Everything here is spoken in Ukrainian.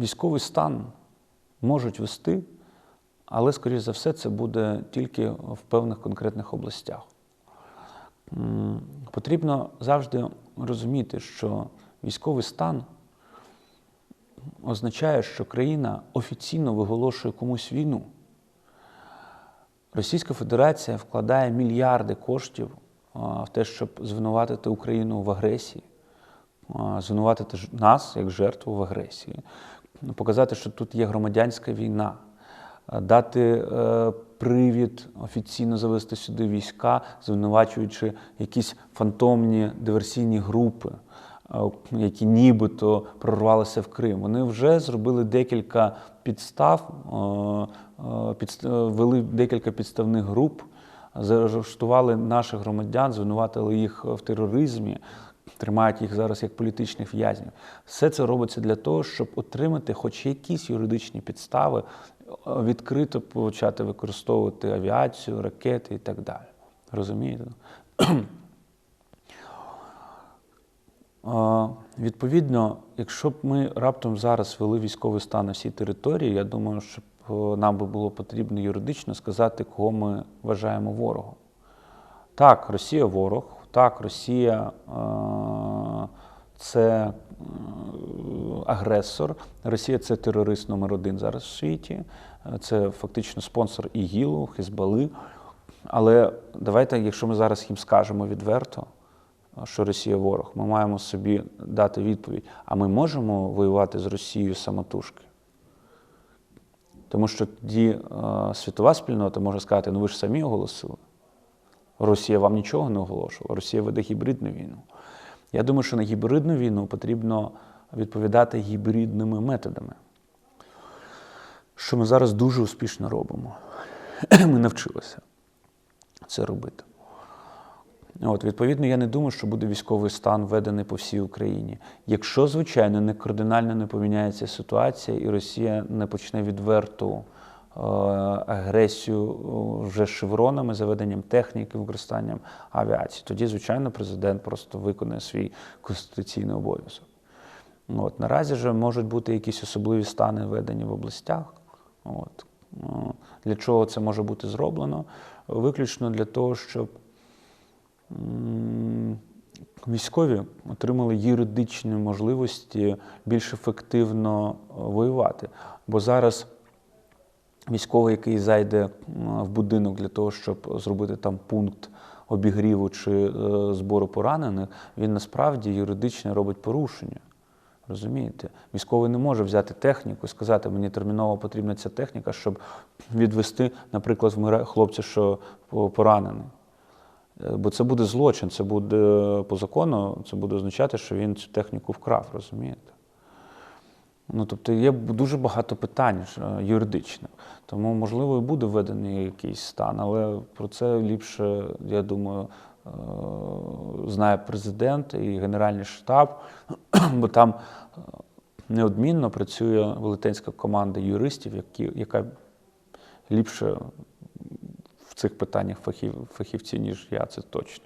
військовий стан можуть вести, але, скоріш за все, це буде тільки в певних конкретних областях. Потрібно завжди розуміти, що військовий стан означає, що країна офіційно виголошує комусь війну. Російська Федерація вкладає мільярди коштів в те, щоб звинуватити Україну в агресії, звинуватити нас як жертву в агресії, показати, що тут є громадянська війна, дати е, привід офіційно завести сюди війська, звинувачуючи якісь фантомні диверсійні групи, е, які нібито прорвалися в Крим. Вони вже зробили декілька підстав, е, е, підст- е, декілька підставних груп, заарештували наших громадян, звинуватили їх в тероризмі, тримають їх зараз як політичних в'язнів. Все це робиться для того, щоб отримати хоч якісь юридичні підстави, е, відкрито почати використовувати авіацію, ракети і так далі. Розумієте? Е, Відповідно, якщо б ми раптом зараз ввели військовий стан на всій території, я думаю, що е, нам би було потрібно юридично сказати, кого ми вважаємо ворогом. Так, Росія ворог, так, Росія е, це агресор, Росія це терорист номер один зараз в світі, Е, це фактично спонсор ІГІЛу, Хезбали. Але давайте, якщо ми зараз їм скажемо відверто, що Росія ворог, ми маємо собі дати відповідь. А ми можемо воювати з Росією самотужки? Тому що тоді е, світова спільнота може сказати, ну ви ж самі оголосили. Росія вам нічого не оголошувала, Росія веде гібридну війну. Я думаю, що на гібридну війну потрібно відповідати гібридними методами, що ми зараз дуже успішно робимо. Ми навчилися це робити. От, відповідно, я не думаю, що буде військовий стан введений по всій Україні. Якщо, звичайно, не кардинально не поміняється ситуація, і Росія не почне відверту агресію е, вже шевронами, заведенням техніки, використанням авіації, тоді, звичайно, президент просто виконує свій конституційний обов'язок. От, наразі ж можуть бути якісь особливі стани введені в областях. От. Ну, Для чого це може бути зроблено? Виключно для того, щоб військові отримали юридичні можливості більш ефективно е, воювати. Бо зараз військовий, який зайде в будинок для того, щоб зробити там пункт обігріву чи е, збору поранених, він насправді юридично робить порушення. Розумієте? Військовий не може взяти техніку і сказати, мені терміново потрібна ця техніка, щоб відвести, наприклад, вмира- хлопця, що поранений. Е, Бо це буде злочин, це буде по закону, це буде означати, що він цю техніку вкрав, розумієте? Ну, тобто є дуже багато питань е, юридичних. Тому, можливо, і буде введений якийсь стан, але про це ліпше, я думаю, е, знає президент і Генеральний штаб, бо там е, неодмінно працює велетенська команда юристів, які, яка ліпше в цих питаннях фахів, фахівці, ніж я, це точно.